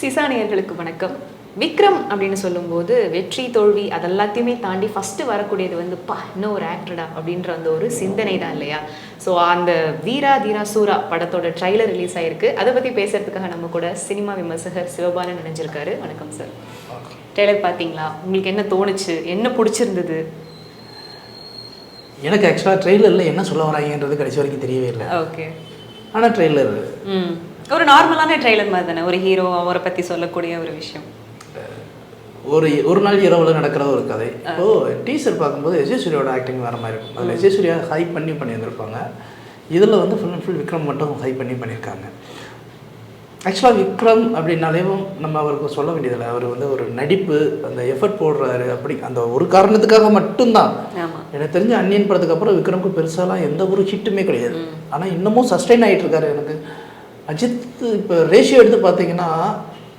சிசானியர்களுக்கு வணக்கம். விக்ரம் அப்படின்னு சொல்லும்போது வெற்றி தோல்வி அதெல்லாத்தையுமே தாண்டி ஃபர்ஸ்ட் வரக்கூடியது வந்து பா இன்னும் ஒரு ஆக்டடா அப்படின்ற அந்த ஒரு சிந்தனை தான் இல்லையா? ஸோ அந்த வீரா தீரா சூரா படத்தோட ட்ரைலர் ரிலீஸ் ஆயிருக்கு. அதை பற்றி பேசுறதுக்காக நம்ம கூட சினிமா விமர்சகர் சிவபாலன் நினைஞ்சிருக்காரு வணக்கம் சார் ட்ரைலர் பார்த்தீங்களா? உங்களுக்கு என்ன தோணுச்சு? என்ன பிடிச்சிருந்தது? எனக்கு ஆக்சுவலாக ட்ரெய்லரில் என்ன சொல்ல வராங்கன்றது கடைசி வரைக்கும் தெரியவே இல்லை. ஓகே ஆனால் ட்ரெய்லர் ம். ஒரு நார்மலான ட்ரைலர் மாதிரி தானே? ஒரு ஹீரோ அவரை பற்றி சொல்லக்கூடிய ஒரு விஷயம். ஒரு ஒரு நாள் இரவில் நடக்கிற ஒரு கதை. இப்போது டீசர் பார்க்கும்போது சூர்யாவோட ஆக்டிங் வேறு மாதிரி இருக்கும். அதில் எஜே சூர்யா ஹை பண்ணி பண்ணியிருந்திருப்பாங்க. இதில் வந்து ஃபுல் அண்ட் ஃபுல் விக்ரம் மட்டும் ஹை பண்ணி பண்ணியிருக்காங்க. ஆக்சுவலாக விக்ரம் அப்படின்னாலேயும் நம்ம அவருக்கு சொல்ல வேண்டியதில்லை. அவர் வந்து ஒரு நடிப்பு அந்த எஃபர்ட் போடுறாரு. அப்படி அந்த ஒரு காரணத்துக்காக மட்டும்தான். எனக்கு தெரிஞ்ச அன்னியன் படத்துக்கு அப்புறம் விக்ரமுக்கு பெருசாலாம் எந்த ஒரு ஹிட்டுமே கிடையாது. ஆனால் இன்னமும் சஸ்டைன் ஆகிட்டு இருக்காரு எனக்கு. அஜித் இப்போ ரேஷியோ எடுத்து பார்த்தீங்கன்னா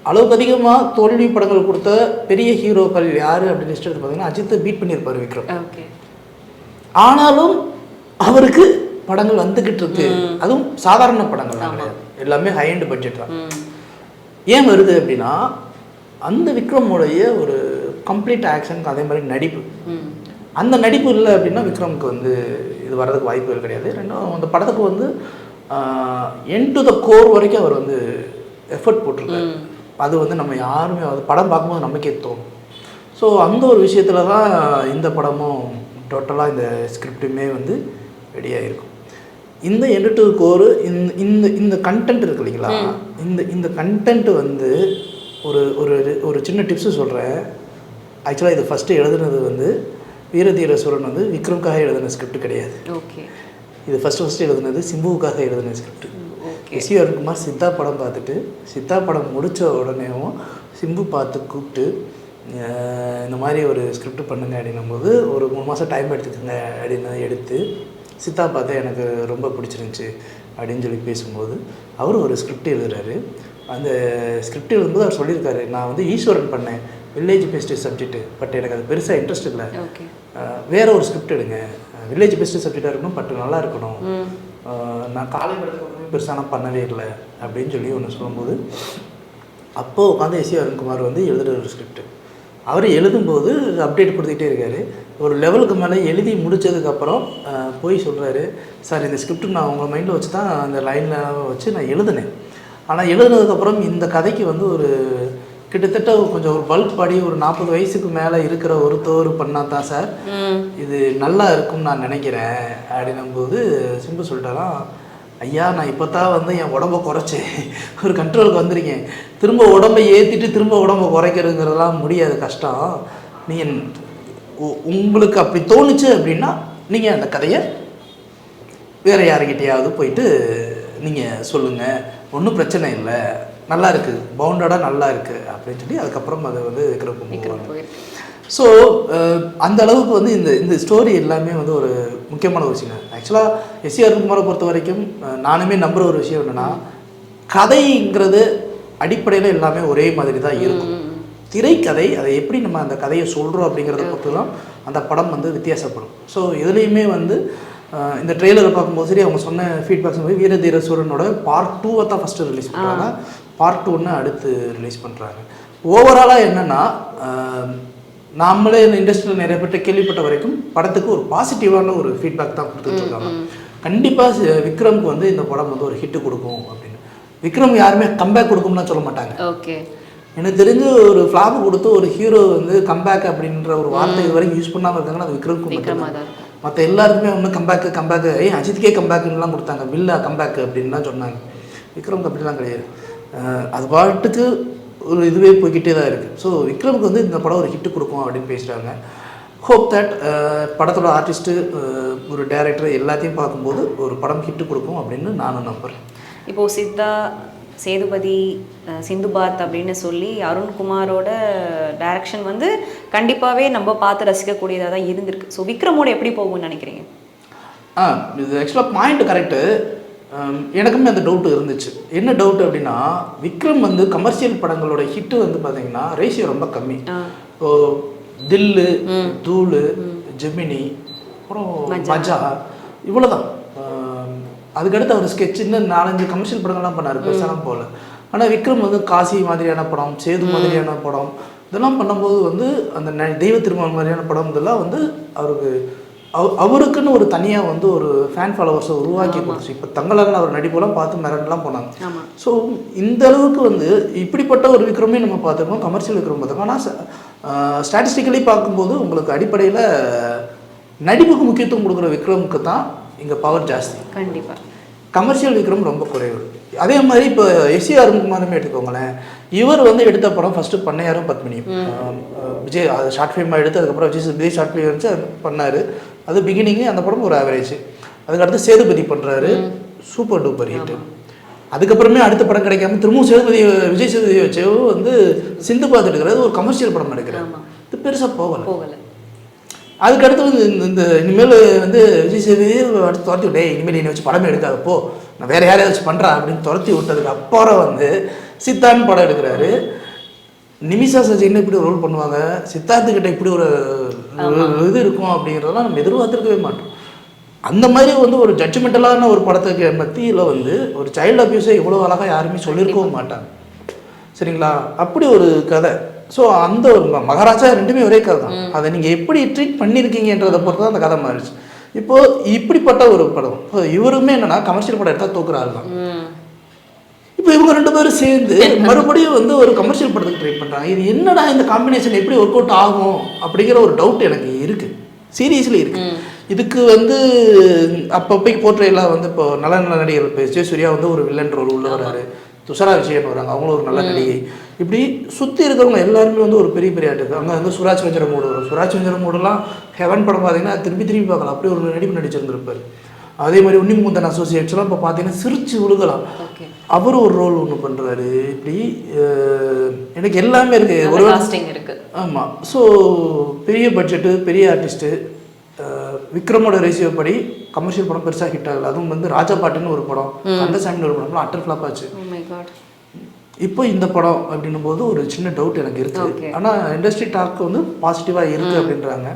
அளவுக்கு அதிகமாக தோல்வி படங்கள் கொடுத்த பெரிய ஹீரோக்கள் யார் அப்படின்னு லிஸ்ட் எடுத்து பார்த்தீங்கன்னா அஜித்தை பீட் பண்ணியிருப்பார் விக்ரம். ஆனாலும் அவருக்கு படங்கள் வந்துக்கிட்டு இருக்கு. அதுவும் சாதாரண படங்கள் கிடையாது. எல்லாமே ஹை பட்ஜெட் தான். ஏன் வருது அப்படின்னா அந்த விக்ரமுடைய ஒரு கம்ப்ளீட் ஆக்ஷனுக்கு அதே மாதிரி நடிப்பு. அந்த நடிப்பு இல்லை அப்படின்னா விக்ரமுக்கு வந்து இது வர்றதுக்கு வாய்ப்புகள் கிடையாது. ரெண்டும் அந்த படத்துக்கு வந்து என் டு த கோர் வரைக்கும் அவர் வந்து எஃபர்ட் போட்டிருக்காரு. அது வந்து நம்ம யாருமே அது படம் பார்க்கும்போது நமக்கே தோணும். ஸோ அந்த ஒரு விஷயத்தில் தான் இந்த படமும் டோட்டலாக இந்த ஸ்கிரிப்டுமே வந்து ரெடியாக இருக்கும் இந்த எண்டு டு கோர் இந்த இந்த இந்த கண்டென்ட் இருக்கு இல்லைங்களா? இந்த இந்த கண்டென்ட் வந்து ஒரு ஒரு ஒரு சின்ன டிப்ஸு சொல்கிறேன் ஆக்சுவலாக இது ஃபஸ்ட்டு எழுதுனது வந்து வீரதீர சூரன் வந்து விக்ரம்காக எழுதின ஸ்கிரிப்ட் கிடையாது. ஓகே இது ஃபஸ்ட்டு ஃபஸ்ட்டு எழுதுனது சிம்புவுக்காக எழுதின ஸ்கிரிப்ட் எஸ். அருண்குமார் சித்தா படம் பார்த்துட்டு சித்தா படம் முடித்த உடனேவும் சிம்பு பார்த்து கூப்பிட்டு இந்த மாதிரி ஒரு ஸ்கிரிப்ட் பண்ணுங்க அப்படின்னும் போது ஒரு மூணு மாதம் டைம் எடுத்துக்கோங்க அப்படின்னு எடுத்து சித்தா பார்த்து எனக்கு ரொம்ப பிடிச்சிருந்துச்சி அப்படின்னு சொல்லி பேசும்போது அவர் ஒரு ஸ்கிரிப்ட் எழுதுறாரு. அந்த ஸ்கிரிப்ட் எழுதும்போது அவர் சொல்லியிருக்காரு நான் வந்து ஈஸ்வரன் பண்ணேன் வில்லேஜ் பேஸ்டு சப்ஜெக்ட் பட் எனக்கு அது பெருசாக இன்ட்ரெஸ்ட் இல்லை. வேற ஒரு ஸ்கிரிப்ட் எடுங்க. வில்லேஜ் பெஸ்ட் சப்ஜெக்டாக இருக்கணும் பட் நல்லா இருக்கணும். நான் காலை படத்துக்கு பெருசாக நான் பண்ணவே இல்லை அப்படின்னு சொல்லி ஒன்று சொல்லும்போது அப்போது உட்காந்து எஸ்சி அருண்குமார் வந்து எழுதுகிற ஒரு ஸ்கிரிப்ட் அவர் எழுதும்போது அப்டேட் கொடுத்துக்கிட்டே இருக்காரு. ஒரு லெவலுக்கு மேலே எழுதி முடிச்சதுக்கப்புறம் அஹ், போய் சொல்கிறாரு சார் இந்த ஸ்கிரிப்ட் நான் உங்கள் மைண்டில் வச்சு தான் அந்த லைனில் வச்சு நான் எழுதினேன். ஆனால் எழுதுனதுக்கப்புறம் இந்த கதைக்கு வந்து ஒரு கிட்டத்தட்ட கொஞ்சம் ஒரு பல்க் படி ஒரு நாற்பது வயசுக்கு மேலே இருக்கிற ஒருத்தவர் பண்ணால் தான் சார் இது நல்லா இருக்கும்னு நான் நினைக்கிறேன் அப்படின்னும்போது சிம்பு சொல்லிட்டாராம் ஐயா நான் இப்போ தான் வந்து என் உடம்ப குறைச்சேன் ஒரு கண்ட்ரோலுக்கு வந்திருக்கேன். திரும்ப உடம்பை ஏற்றிட்டு திரும்ப உடம்ப குறைக்கிறதுங்கிறதெல்லாம் முடியாது கஷ்டம். நீங்கள் உங்களுக்கு அப்படி தோணுச்சு அப்படின்னா நீங்கள் அந்த கதையை வேறு யாருக்கிட்டையாவது போயிட்டு நீங்கள் சொல்லுங்கள் ஒன்றும் பிரச்சனை இல்லை. நல்லா இருக்குது பவுண்டடாக நல்லா இருக்குது அப்படின்னு சொல்லி அதுக்கப்புறம் அதை வந்து போயிருக்கு ஸோ அந்த அளவுக்கு வந்து இந்த இந்த ஸ்டோரி எல்லாமே வந்து ஒரு முக்கியமான ஒரு விஷயம் ஆக்சுவலாக எஸ்சி அருண்குமாரை பொறுத்த வரைக்கும் நானுமே நம்புற ஒரு விஷயம் என்னென்னா கதைங்கிறது அடிப்படையில் எல்லாமே ஒரே மாதிரி தான் இருக்கும். திரைக்கதை அதை எப்படி நம்ம அந்த கதையை சொல்கிறோம் அப்படிங்கிறத பொறுத்து தான் அந்த படம் வந்து வித்தியாசப்படும். ஸோ இதுலேயுமே வந்து இந்த ட்ரெய்லரை பார்க்கும்போது சரி அவங்க சொன்ன ஃபீட்பேக்ஸ் வந்து வீரதீர சூரனோட பார்ட் டூவை தான் ஃபஸ்ட்டு ரிலீஸ் பண்ணுறாங்க. பார்ட் ஒன்று அடுத்து ரிலீஸ் பண்ணுறாங்க ஓவராலாக என்னென்னா நாமளே இந்த இண்டஸ்ட்ரியில் நிறைய பேர்ட்ட கேள்விப்பட்ட வரைக்கும் படத்துக்கு ஒரு பாசிட்டிவான ஒரு ஃபீட்பேக் தான் கொடுத்துட்டு இருக்காங்க கண்டிப்பாக விக்ரம்க்கு வந்து இந்த படம் வந்து ஒரு ஹிட்டு கொடுக்கும் அப்படின்னு. விக்ரம் யாருமே கம்பேக் கொடுக்கும்லாம் சொல்ல மாட்டாங்க. ஓகே. எனக்கு தெரிஞ்சு ஒரு ஃப்ளாப் கொடுத்து ஒரு ஹீரோ வந்து கம்பேக் அப்படின்ற ஒரு வார்த்தை இது வரைக்கும் யூஸ் பண்ணாமல் இருக்காங்கன்னா அது விக்ரம்க்கு விக்ரமா மற்ற எல்லாருக்குமே ஒன்று கம்பேக்கு கம்பேக்கு ஏய் அஜித்துக்கே கம்பேக்குலாம் கொடுத்தாங்க. பில்லா கம்பேக் அப்படின்லாம் சொன்னாங்க. விக்ரம்க்கு அப்படிலாம் கிடையாது. அது பாட்டுக்கு ஒரு இதுவே போய்கிட்டே தான் இருக்குது ஸோ விக்ரமுக்கு வந்து இந்த படம் ஒரு ஹிட்டு கொடுக்கும் அப்படின்னு பேசுகிறாங்க ஹோப் தட் படத்தோட ஆர்டிஸ்ட்டு ஒரு டைரக்டர் எல்லாத்தையும் பார்க்கும்போது ஒரு படம் ஹிட்டு கொடுக்கும் அப்படின்னு நானும் நம்புகிறேன் இப்போ சித்தா சேதுபதி அஹ், சிந்துபாத் அப்படின்னு சொல்லி அருண்குமாரோட டைரக்ஷன் வந்து கண்டிப்பாகவே நம்ம பார்த்து ரசிக்கக்கூடியதாக தான் இருந்திருக்கு. ஸோ விக்ரமோட எப்படி போகும்னு நினைக்கிறீங்க? ஆ இது ஆக்சுவலாக பாயிண்ட் கரெக்டு எனக்குமே அந்த டவுட் இருந்துச்சு. என்ன டவுட் அப்படின்னா விக்ரம் வந்து கமர்ஷியல் படங்களோட ஹிட்டு வந்து பார்த்தீங்கன்னா ரேஷியோ ரொம்ப கம்மி. இப்போ தில்லு தூளு ஜெமினி அப்புறம் மஜா. இவ்வளோதான் அதுக்கடுத்து அவர் ஸ்கெட்ச் இன்னும் நாலஞ்சு கமர்ஷியல் படங்கள்லாம் பண்ணார் பெருசாலாம் போகல. ஆனால் விக்ரம் வந்து காசி மாதிரியான படம் சேது மாதிரியான படம் இதெல்லாம் பண்ணும்போது வந்து அந்த தெய்வ திருமணம் மாதிரியான படம் இதெல்லாம் வந்து அவருக்கு அவ- அவருக்குன்னு ஒரு தனியாக வந்து ஒரு ஃபேன் ஃபாலோவர்ஸை உருவாக்கி கொடுத்துச்சு. இப்போ தங்களான அவர் நடிப்பெல்லாம் பார்த்து மிரண்டெல்லாம் போனாங்க. ஸோ இந்த அளவுக்கு வந்து இப்படிப்பட்ட ஒரு விக்ரமே நம்ம பார்த்துருக்கோம் கமர்ஷியல் விக்ரம் பார்த்துருக்கோம். ஆனால் ஸ்டாட்டிஸ்டிக்கலி பார்க்கும்போது உங்களுக்கு அடிப்படையில் நடிப்புக்கு முக்கியத்துவம் கொடுக்குற விக்ரமுக்கு தான் இங்கே பவர் ஜாஸ்தி. கண்டிப்பா. கமர்ஷியல் விக்ரம் ரொம்ப குறைவு. அதே மாதிரி இப்போ எஸ்சி அருண்குமாருமே எடுத்துக்கோங்களேன். இவர் வந்து எடுத்த படம் ஃபஸ்ட்டு பண்ணையாரும் பத்மினியும். விஜய் அது ஷார்ட் ஃபிலிமாக எடுத்து அதுக்கப்புறம் விஜய் விஜய் ஷார்ட் ஃபிலிம் வச்சு பண்ணார். அது பிகினிங்கு அந்த படம் ஒரு ஆவரேஜ் அதுக்கடுத்து சேதுபதி பண்ணுறாரு சூப்பர் டூப்பர் ஹிட் அதுக்கப்புறமே அடுத்த படம் கிடைக்காம திரும்பவும் சேதுபதி விஜய் சேதுபதி வச்சு வந்து சிந்து பாத்து எடுக்கிறது ஒரு கமர்ஷியல் படம் எடுக்கிறார். இது பெருசாக போகலை. போகல. அதுக்கடுத்து வந்து இந்த இந்த இனிமேல் வந்து விஜய் சேதுபதி அடுத்து துரத்தி விட்டே இனிமேல் என்னை வச்சு படமே எடுக்காத போ. நான் வேற யாரையாவது வச்சு பண்ணுறேன் அப்படின்னு துரத்தி விட்டதுக்கு அப்புறம் வந்து சித்தார்த் படம் எடுக்கிறாரு. நிமிஷா சஜின்னு இப்படி ரோல் பண்ணுவாங்க? சித்தார்த்து கிட்ட இப்படி ஒரு இது இருக்கும் அப்படிங்கிறதெல்லாம் நம்ம எதிர்பார்த்துருக்கவே மாட்டோம். அந்த மாதிரி வந்து ஒரு ஜட்ஜ்மெண்டலான ஒரு படத்துக்கு மத்தியில் வந்து ஒரு சைல்டு அபியூஸை இவ்வளோ அழகாக யாருமே சொல்லியிருக்கவும் மாட்டாங்க. சரிங்களா? அப்படி ஒரு கதை. ஸோ அந்த ஒரு மகாராஜா ரெண்டுமே ஒரே கதை தான். அதை நீங்கள் எப்படி ட்ரீட் பண்ணியிருக்கீங்கன்றதை பொறுத்து தான் அந்த கதை மாறிடுச்சு. இப்போ இப்படிப்பட்ட ஒரு படம். இவருமே என்னன்னா கமர்ஷியல் படம் எடுத்தால் தூக்குற ஆள் தான். இவங்க ரெண்டு பேரும் சேர்ந்து மறுபடியும் வந்து ஒரு கமர்ஷியல் படத்துக்கு ட்ரை பண்ணுறாங்க இது என்னடா இந்த காம்பினேஷன் எப்படி ஒர்க் அவுட் ஆகும் அப்படிங்கிற ஒரு டவுட் எனக்கு இருக்கு. சீரியஸ்லி இருக்கு. இதுக்கு வந்து அப்பப்போக்கு போர்ட்ரேலாம் வந்து இப்போ நல்ல நல்ல நடிகர்கள் இப்போ விஜய் சூர்யா வந்து ஒரு வில்லன் ரோல் உள்ள வராரு. துஷாரா விஜயன் வராங்க. அவங்களும் ஒரு நல்ல நடிகை. இப்படி சுற்றி இருக்கிறவங்க எல்லாருமே வந்து ஒரு பெரிய பெரிய ஆட்டு அங்கே வந்து சுராஜ் மூடு வரும். சுராஜ் வஞ்சர மூடுலாம் ஹெவன் படம் பார்த்தீங்கன்னா திரும்பி திரும்பி பார்க்கலாம். அப்படி ஒரு நடிப்பு நடிச்சிருந்திருப்பாரு. அதே மாதிரி உன்னி முந்தன் அசோசியேட்ஸ்லாம் இப்போ பார்த்தீங்கன்னா சிரிச்சு விழுகலாம் அவர் ஒரு ரோல் ஒன்று பண்ணுறாரு இப்படி எனக்கு எல்லாமே இருக்கு. ஒரு ஆமாம் ஸோ பெரிய பட்ஜெட்டு பெரிய ஆர்டிஸ்ட்டு விக்ரமோட ரேஷியோ படி கமர்ஷியல் படம் பெருசாக ஹிட் ஆகல. அதுவும் வந்து ராஜா பாட்டுன்னு ஒரு படம். கந்தசாமின்னு ஒரு படம் அட்டர் ஃப்ளாப் ஆச்சு. காட் இப்போ இந்த படம் அப்படின்னும் போது ஒரு சின்ன டவுட் எனக்கு இருக்கு. Okay. ஆனால் இண்டஸ்ட்ரி டாக் வந்து பாசிட்டிவாக இருக்கு அப்படின்றாங்க.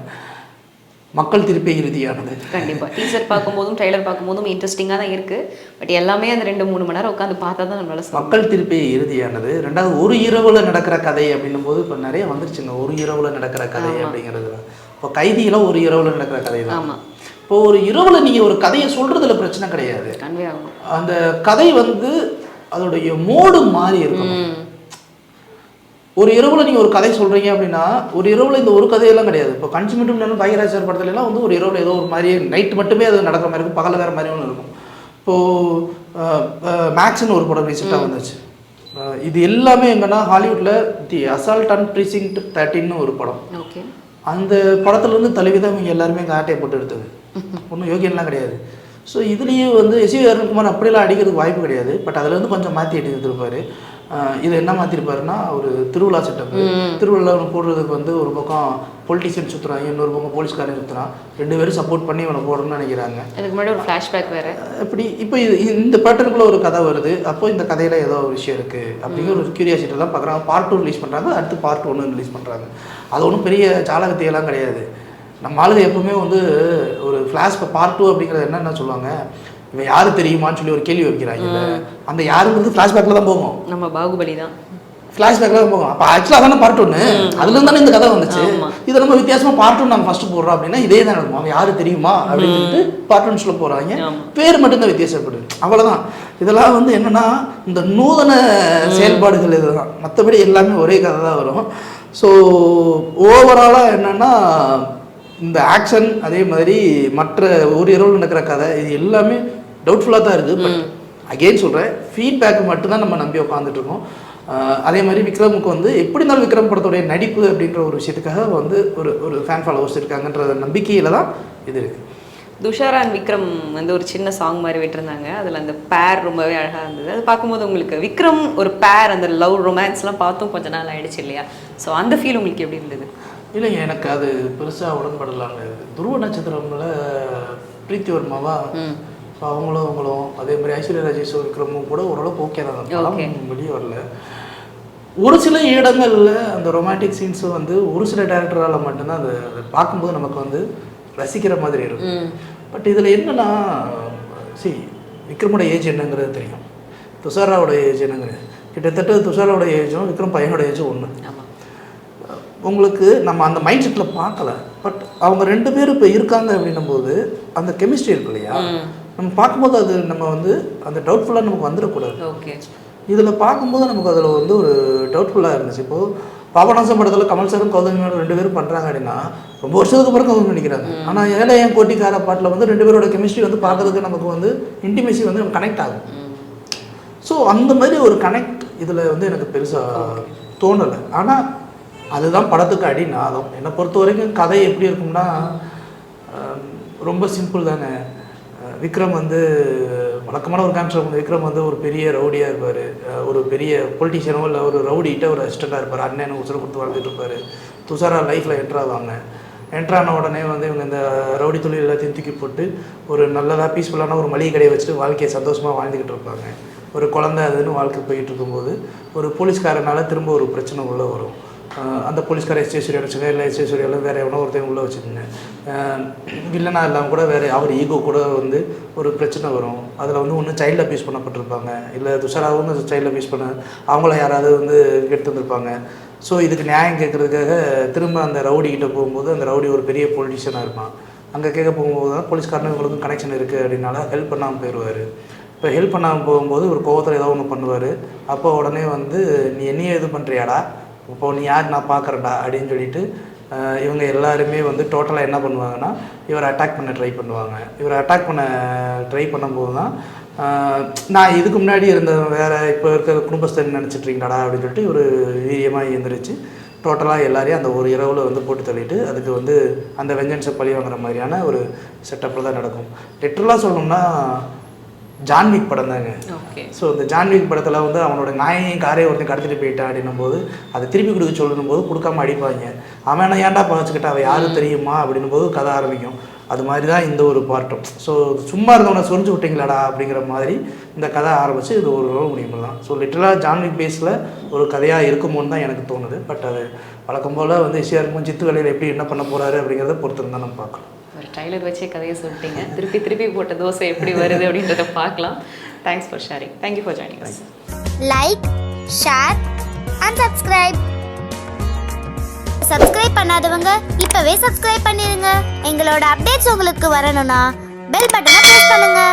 மக்கள் திருப்பி இறுதியானது. கண்டிப்பா. டீசர் பார்க்கும்போதும் ட்ரைலர் பார்க்கும்போதும் இன்ட்ரெஸ்டிங்காக தான் இருக்கு. பட் எல்லாமே அந்த ரெண்டு மூணு மணி நேரம் உட்காந்து பார்த்தா தான் நம்மளால மக்கள் திருப்பி இறுதியானது. ரெண்டாவது ஒரு இரவுல நடக்கிற கதை அப்படின்னும் போது இப்போ நிறைய வந்துருச்சுங்க. ஒரு இரவுல நடக்கிற கதை அப்படிங்கிறது இப்போ கைதியில ஒரு இரவுல நடக்கிற கதை தான் ஆமா. இப்போ ஒரு இரவுல நீங்க ஒரு கதையை சொல்றதுல பிரச்சனை கிடையாது. அந்த கதை வந்து அதோடைய மோடு மாறி இருக்கும் ஒரு இரவுல நீங்க ஒரு கதை சொல்றீங்க அப்படின்னா ஒரு இரவுல இந்த ஒரு கதையெல்லாம் கிடையாது. இப்போ கன்சிமெண்ட்டும் நேரம் பாகியராஜர் படத்துல எல்லாம் வந்து ஒரு இரவுல ஏதோ ஒரு மாதிரி நைட் மட்டுமே அது நடக்கிற மாதிரி இருக்கும். பகல வேற மாதிரி ஒன்று இருக்கும். இப்போ மேக்ஸ்னு ஒரு படம் ரீசெண்டாக வந்துச்சு. இது எல்லாமே எங்கன்னா ஹாலிவுட்ல தி அசால்ட் அண்ட் ப்ரீசிங்ட் தேர்ட்டின்னு ஒரு படம். அந்த படத்துல இருந்து தழுவிதான் இவங்க எல்லாருமே இங்கே ஆட்டையை போட்டு எடுத்தது. ஒன்றும் யோகியம்லாம் கிடையாது. ஸோ இதுலேயே வந்து எஸ் அருண்குமார் அப்படியெல்லாம் அடிக்கிறதுக்கு வாய்ப்பு கிடையாது. பட் அதுல இருந்து கொஞ்சம் மாற்றி எடுத்துருப்பாரு இது என்ன மாற்றிருப்பாருன்னா ஒரு திருவிழா செட்டப் திருவிழா போடுறதுக்கு வந்து ஒரு பக்கம் பொலிட்டிஷியன் சுற்றுறாங்க இன்னொரு பக்கம் போலீஸ்காரன் சுற்றுறான் ரெண்டு பேரும் சப்போர்ட் பண்ணி இவனை போடணும்னு நினைக்கிறாங்க. அதுக்கு முன்னாடி ஒரு ஃப்ளாஷ்பேக் வேற. அப்படி இப்போ இது இந்த பேட்டர்னுக்குள்ள ஒரு கதை வருது. அப்போ இந்த கதையில ஏதோ ஒரு விஷயம் இருக்கு. அப்படிங்கிற ஒரு கியூரியாசிட்டி எல்லாம் பார்க்குறாங்க. பார்ட் டூ ரிலீஸ் பண்றாங்க. அடுத்து பார்ட் ஒன்று ரிலீஸ் பண்றாங்க. அது ஒன்றும் பெரிய ஜாலகத்தையெல்லாம் கிடையாது. நம்ம ஆளுங்க எப்பவுமே வந்து ஒரு ஃப்ளாஷ் பார்ட் டூ அப்படிங்கிறது என்னென்ன சொல்லுவாங்க? இவன் யாரு தெரியுமான்னு சொல்லி ஒரு கேள்வி வைக்கிறாங்கல்ல அந்த யாருங்கிறது ஃப்ளாஷ்பேக்கில் தான் போகும். நம்ம பாகுபலி தான். ஃப்ளாஷ்பேக்கில் தான் போகும். அப்போ ஆக்சுவலாக தானே பார்ட் ஒன்று அதுல தானே இந்த கதை வந்துச்சு. இதை நம்ம வித்தியாசமா பார்ட் ஒன் நாங்கள் ஃபர்ஸ்ட் போடுறோம் அப்படின்னா இதே தான் நடக்கும். அவன் யாரு தெரியுமா அப்படின்னு சொல்லிட்டு பார்ட் ஒன் சொல்ல போறாங்க. ஆமா. பேர் மட்டும்தான் வித்தியாசப்படுது. அவ்வளவுதான். இதெல்லாம் வந்து என்னன்னா இந்த நூதன செயல்பாடுகள் இதுதான். மற்றபடி எல்லாமே ஒரே கதை தான் வரும். ஸோ ஓவராலாக என்னன்னா இந்த ஆக்ஷன் அதே மாதிரி மற்ற ஒரு இரவு நடக்கிற கதை இது எல்லாமே டவுட்ஃபுல்லாக தான் இருக்குது பட் அகெயின் சொல்கிறேன் ஃபீட்பேக் மட்டும்தான் நம்ம நம்பி உட்காந்துட்டு இருக்கோம் ஆஹ் அதே மாதிரி விக்ரமுக்கு வந்து எப்படி இருந்தாலும் விக்ரம் படத்துடைய நடிப்பு அப்படின்ற ஒரு விஷயத்துக்காக வந்து ஒரு ஒரு ஃபேன் ஃபாலோவர்ஸ் இருக்காங்கன்ற நம்பிக்கையில் தான் இது இருக்குது துஷாரா அண்ட் விக்ரம் வந்து ஒரு சின்ன சாங் மாதிரி விட்டுருந்தாங்க. அதில் அந்த பேர் ரொம்பவே அழகாக இருந்தது. அது பார்க்கும்போது உங்களுக்கு விக்ரம் ஒரு பேர் அந்த லவ் ரொமான்ஸ்லாம் பார்த்தும் கொஞ்ச நாள் ஆயிடுச்சு இல்லையா? ஸோ அந்த ஃபீல் உங்களுக்கு எப்படி இருந்தது? இல்லைங்க எனக்கு அது பெருசாக உடன்படலாங்க. துருவ நட்சத்திரம்ல பிரீத்தி வர்மாவா இப்போ அவங்களும் அவங்களும் அதே மாதிரி ஐஸ்வர்யா ராஜேஷ் விக்ரமும் கூட ஓரளவுக்கு ஓகே தான். படம் வெளியே வரல. ஒரு சில இடங்கள்ல அந்த ரொமான்டிக் சீன்ஸ் வந்து ஒரு சில டேரக்டரால் மட்டும்தான் அது அதை பார்க்கும்போது நமக்கு வந்து ரசிக்கிற மாதிரி இருக்கும். பட் இதில் என்னன்னா சி விக்ரமோட ஏஜ் என்னங்கிறது தெரியும். துஷாராவோட ஏஜ் என்னங்கிறது. கிட்டத்தட்ட துஷாரோட ஏஜும் விக்ரம் பையனோட ஏஜும் ஒன்று உங்களுக்கு நம்ம அந்த மைண்ட் செட்டில் பார்க்கல. பட் அவங்க ரெண்டு பேரும் இப்போ இருக்காங்க அப்படின்னும் போது அந்த கெமிஸ்ட்ரி இருக்கு இல்லையா? நம்ம பார்க்கும்போது அது நம்ம வந்து அந்த டவுட்ஃபுல்லாக நமக்கு வந்துடக்கூடாது. ஓகே இதில் பார்க்கும்போது நமக்கு அதில் வந்து ஒரு டவுட்ஃபுல்லாக இருந்துச்சு. இப்போது பாபநாசம் படத்தில் கமல் சாரும் கௌதமி மேடம் ரெண்டு பேரும் பண்ணுறாங்க அப்படின்னா ரொம்ப வருஷத்துக்கு அப்புறம் கௌதமி நடிக்கிறாங்க. ஆனால் ஏழை என் கோட்டிக்கார பாட்டில் வந்து ரெண்டு பேரோட கெமிஸ்ட்ரி வந்து பார்க்கறதுக்கு நமக்கு வந்து இன்டிமேசி வந்து கனெக்ட் ஆகும். ஸோ அந்த மாதிரி ஒரு கனெக்ட் இதில் வந்து எனக்கு பெருசாக தோணலை. ஆனால் அதுதான் படத்துக்கு அடிநாதம். என்னை பொறுத்த வரைக்கும் கதை எப்படி இருக்கும்னா ரொம்ப சிம்பிள் தானே. விக்ரம் வந்து வழக்கமான ஒரு கான்செப்ட் விக்ரம் வந்து ஒரு பெரிய ரவுடியாக இருப்பார். ஒரு பெரிய பொலிட்டிஷியனோ இல்லை ஒரு ரவுடிகிட்ட ஒரு அசிஸ்டண்ட்டாக இருப்பார். அண்ணன் உசுரை கொடுத்து வாழ்ந்துட்டு இருப்பார். துஷாரா லைஃப்பில் என்ட்ரு ஆவாங்க. என்ட்ரு உடனே வந்து இவங்க இந்த ரவுடி தொழில் எல்லாத்தையும் தூக்கி போட்டு ஒரு நல்லதாக பீஸ்ஃபுல்லான ஒரு மளிகை கடையை வச்சுட்டு வாழ்க்கையை சந்தோஷமாக வாழ்ந்துக்கிட்டு இருப்பாங்க. ஒரு குழந்தை அதுன்னு வாழ்க்கை போயிட்டு இருக்கும்போது ஒரு போலீஸ்காரனால திரும்ப ஒரு பிரச்சனை உள்ளே வரும். அந்த போலீஸ்கார எஸ்டேஸ்வரி அடிச்சுங்க இல்லை எஸ்டேஸ்வரி எல்லாம் வேறு எவ்வளோ ஒருத்தன் உள்ளே வச்சுக்கோங்க இல்லைனா இல்லாமல் கூட வேறு அவர் ஈகோ கூட வந்து ஒரு பிரச்சனை வரும். அதில் வந்து ஒன்று சைல்டு அபியூஸ் பண்ணப்பட்டிருப்பாங்க. இல்லை துஷாராவும் சைல்டு அபியூஸ் பண்ண அவங்கள யாராவது வந்து எடுத்து வந்திருப்பாங்க. ஸோ இதுக்கு நியாயம் கேட்குறதுக்காக திரும்ப அந்த ரவுடி கிட்ட போகும்போது அந்த ரவுடி ஒரு பெரிய பொலிட்டிஷியனாக இருப்பான். அங்கே கேட்க போகும்போது தான் போலீஸ்காரனு இவங்களுக்கும் கனெக்ஷன் இருக்குது அப்படின்னால ஹெல்ப் பண்ணாமல் போயிடுவார் இப்போ ஹெல்ப் பண்ணாமல் போகும்போது ஒரு கோவத்தில் ஏதோ ஒன்று பண்ணுவார். அப்போ உடனே வந்து நீ என்னையே இது பண்ணுறியாடா இப்போ நீ யார் நான் பார்க்குறேன்டா அப்படின்னு சொல்லிட்டு இவங்க எல்லாருமே வந்து டோட்டலாக என்ன பண்ணுவாங்கன்னா இவரை அட்டாக் பண்ண ட்ரை பண்ணுவாங்க. இவரை அட்டாக் பண்ண ட்ரை பண்ணும்போது தான் நான் இதுக்கு முன்னாடி இருந்த வேற இப்போ இருக்கிற குடும்பஸ்தன் நினச்சிட்ருக்கீங்களாடா அப்படின்னு சொல்லிட்டு ஒரு வீரியமாக எழுந்திரிச்சு டோட்டலாக எல்லாரையும் அந்த ஒரு இரவில் வந்து போட்டு தள்ளிட்டு அதுக்கு வந்து அந்த வெஞ்சன்ஸை பழி வாங்குற மாதிரியான ஒரு செட்டப்பில் தான் நடக்கும். லிட்டரலாக சொல்லணும்னா ஜான்விக் படம் தாங்க. ஓகே. ஸோ இந்த ஜான்விக் படத்தில் வந்து அவனோட நாயையும் காரையும் ஒருத்தன் கடத்திட்டு போயிட்டான் அப்படின்னும் போது அதை திருப்பி கொடுக்க சொல்லணும் போது கொடுக்காம அடிப்பாங்க. அவன் என்ன ஏன்டா பகச்சுக்கிட்டா? அவன் யாரும் தெரியுமா? அப்படின்னும் போது கதை ஆரம்பிக்கும். அது மாதிரி தான் இந்த ஒரு பார்ட்டும் ஸோ சும்மா இருந்தவனை சொரிஞ்சு விட்டீங்களாடா அப்படிங்கிற மாதிரி இந்த கதை ஆரம்பித்து இது ஒரு ரோல் முடியும் தான் ஸோ லிட்டரலாக ஜான்விக் பேஸில் ஒரு கதையாக இருக்குமோன்னு தான் எனக்கு தோணுது. பட் அது வழக்கம் போல் வந்து ஈஸியாக இருக்கும் சித்து வேலையில் எப்படி என்ன பண்ண போகிறாரு அப்படிங்கிறத பொறுத்து தான் நம்ம பார்க்கலாம். ஒரு ட்ரைலர் வச்சே கதையை சொல்லிட்டீங்க. திருப்பி திருப்பி போட்ட தோசை எப்படி வருது அப்படின்றத பார்க்கலாம். Thanks for sharing thank you for joining us like share and subscribe subscribe பண்ணாதவங்க இப்பவே சப்ஸ்கிரைப் பண்ணிருங்க. எங்களோட அப்டேட்ஸ் உங்களுக்கு வரணும்னா பெல் பட்டனை ப்ரெஸ் பண்ணுங்க.